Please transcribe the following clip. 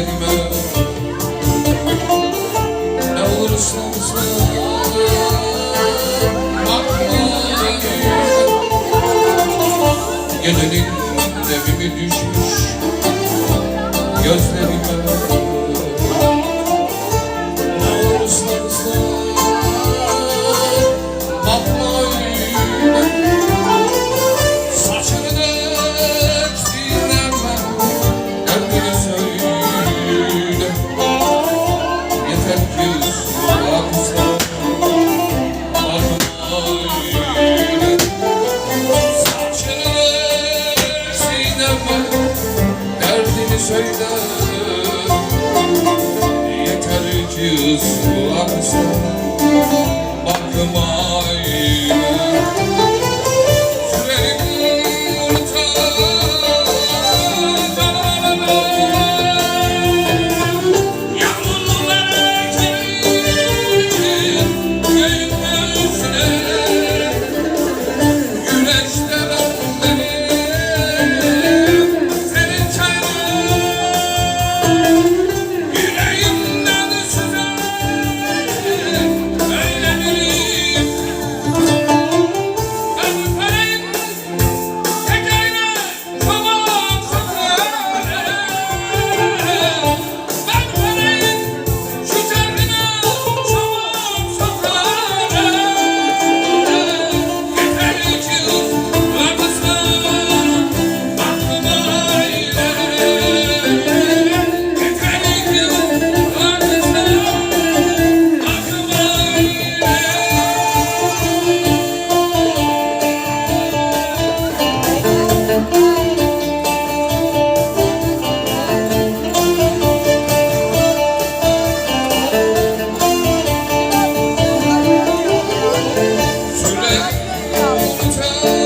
Gözlerime Ne olursa olsun. Bakma Gecenin devimi düşmüş. Gözlerime söyle Yeter ki aksa Bakma say